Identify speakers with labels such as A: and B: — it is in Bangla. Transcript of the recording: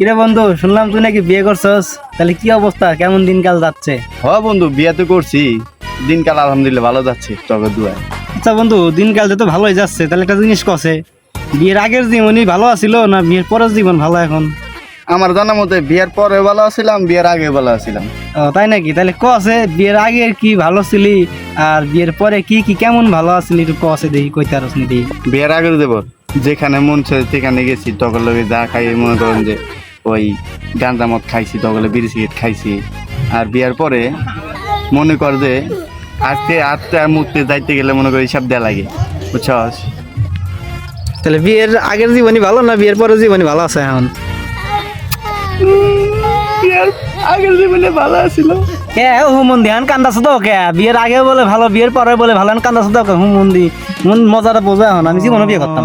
A: কিরে বন্ধু শুনলাম তুই নাকি বিয়ে করছস? তাহলে কি অবস্থা? কেমন দিনকাল যাচ্ছে?
B: হ বন্ধু বিয়া তো করছি। দিনকাল আলহামদুলিল্লাহ ভালো যাচ্ছে তবে দুয়ায়
A: আচ্ছা বন্ধু দিনকাল তো ভালোই যাচ্ছে তাহলে একটা জিনিস কছে বিয়ের আগের জীবনই ভালো আছিল না বিয়ের পরের জীবন ভালো এখন?
B: আমার জানা মতে বিয়ার পরে ভালো আছিলাম বিয়ার আগে ভালো আছিলাম।
A: ও, তাই নাকি? তাহলে কছে বিয়ের আগে কি ভালো ছিলি? আর বিয়ের পরে কি কি কেমন ভালো আছিলি একটু কছে দেখি কইতে আরস নি দেখি
B: বিয়ার আগের দেব যেখানে মন চায় সেখানে গেছি তখন লোকে যা খাই মনে করেন যে ওই গাঁজা মদ খাইছি তখন বিড়ি সিগারেট খাইছি। আর বিয়ার পরে মনে কর যে আজকে আত্মা মুক্তি যাইতে গেলে মনে করি সব দেয়া লাগে বুঝছস?
A: তাহলে বিয়ের আগের জীবনই ভালো না বিয়ের পরের জীবনই ভালো আছে এখন?
B: বিয়ার আগের জীবনে ভালো আছিল।
A: কে হুমন ধ্যান কান্দাছ তো কে? বিয়ের আগে বলে ভালো বিয়ের পরে বলে ভালো কান্দাছ তো হুমন দি মন মজাটা বোঝা এখন আমি জীবনে বিয়ে করতাম।